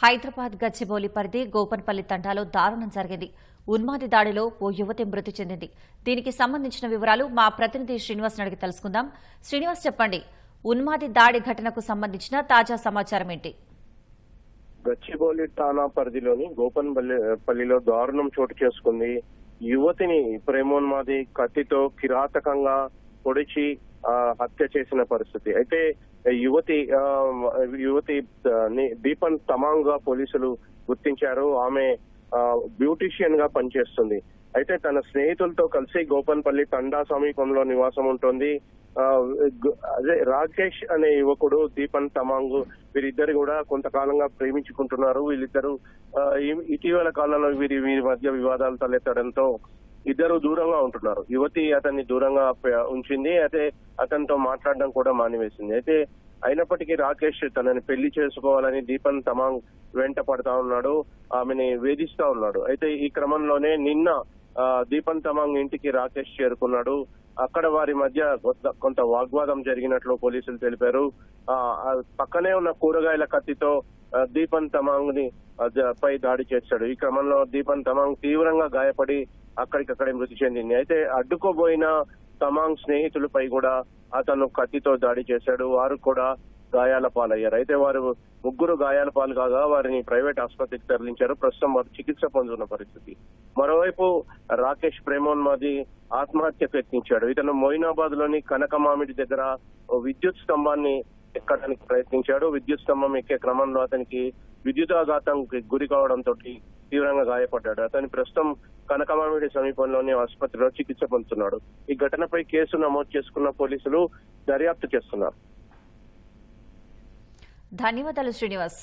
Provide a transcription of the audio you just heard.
హైదరాబాద్ గచ్చిబౌలి పరిధి గోపన్పల్లి తండాలో దారుణం జరిగింది. ఉన్మాది దాడిలో ఓ యువతి మృతి చెందింది. దీనికి సంబంధించిన వివరాలు మా ప్రతినిధి శ్రీనివాస్ అడిగి తెలుసుకుందాం. శ్రీనివాస్ చెప్పండి. ఉన్మాది దాడి ఘటనకు సంబంధించిన తాజా సమాచారం ఏంటి? గచ్చిబౌలి ఠాణా పరిధిలోని గోపన్పల్లిలో పల్లిలో దారుణం చోటు చేసుకుంది. యువతిని ప్రేమోన్మాది కత్తితో కిరాతకంగా పొడిచి హత్య చేసిన పరిస్థితి. అయితే యువతి యువతి దీపన్ తమాంగ్గా పోలీసులు గుర్తించారు. ఆమె బ్యూటిషియన్గా పనిచేస్తుంది. అయితే తన స్నేహితులతో కలిసి గోపన్పల్లి తండా సమీపంలో నివాసం ఉంటుంది. అదే రాకేష్ అనే యువకుడు దీపన్ తమాంగ్ వీరిద్దరు కూడా కొంతకాలంగా ప్రేమించుకుంటున్నారు. వీళ్ళిద్దరు ఇటీవల కాలంలో వీరి వీరి మధ్య వివాదాలు తలెత్తడంతో ఇద్దరు దూరంగా ఉంటున్నారు. యువతి అతన్ని దూరంగా ఉంచింది. అయితే అతనితో మాట్లాడడం కూడా మానివేసింది. అయితే అయినప్పటికీ రాకేష్ తనని పెళ్ళి చేసుకోవాలని దీపన్ తమాంగ్ వెంట పడతా ఉన్నాడు. ఆమెని వేధిస్తా ఉన్నాడు. అయితే ఈ క్రమంలోనే నిన్న దీపన్ తమాంగ్ ఇంటికి రాకేష్ చేరుకున్నాడు. అక్కడ వారి మధ్య కొంత కొంత వాగ్వాదం జరిగినట్లు పోలీసులు తెలిపారు. పక్కనే ఉన్న కూరగాయల కత్తితో దీపన్ తమాంగ్ని పై దాడి చేశాడు. ఈ క్రమంలో దీపన్ తమాంగ్ తీవ్రంగా గాయపడి అక్కడికక్కడే మృతి చెందింది. అయితే అడ్డుకోబోయిన తమాంగ్ స్నేహితులపై కూడా అతను కత్తితో దాడి చేశాడు. వారు కూడా గాయాల పాలయ్యారు. అయితే వారు ముగ్గురు గాయాల పాలు కాగా వారిని ప్రైవేట్ ఆసుపత్రికి తరలించారు. ప్రస్తుతం వారు చికిత్స పొందుతున్న పరిస్థితి. మరోవైపు రాకేష్ ప్రేమోన్మాది ఆత్మహత్యకు యత్నించాడు ఇతను మొయినాబాద్లోని కనకమామిడి దగ్గర ఓ విద్యుత్ స్తంభాన్ని ఎక్కడానికి ప్రయత్నించాడు. విద్యుత్ స్తంభం ఎక్కే క్రమంలో అతనికి విద్యుదాఘాతం గురి కావడంతో తీవ్రంగా గాయపడ్డాడు. అతని ప్రస్తుతం కనకమామిడి సమీపంలోని ఆసుపత్రిలో చికిత్స పొందుతున్నాడు. ఈ ఘటనపై కేసు నమోదు చేసుకున్న పోలీసులు దర్యాప్తు చేస్తున్నారు. ధన్యవాదాలు శ్రీనివాస్.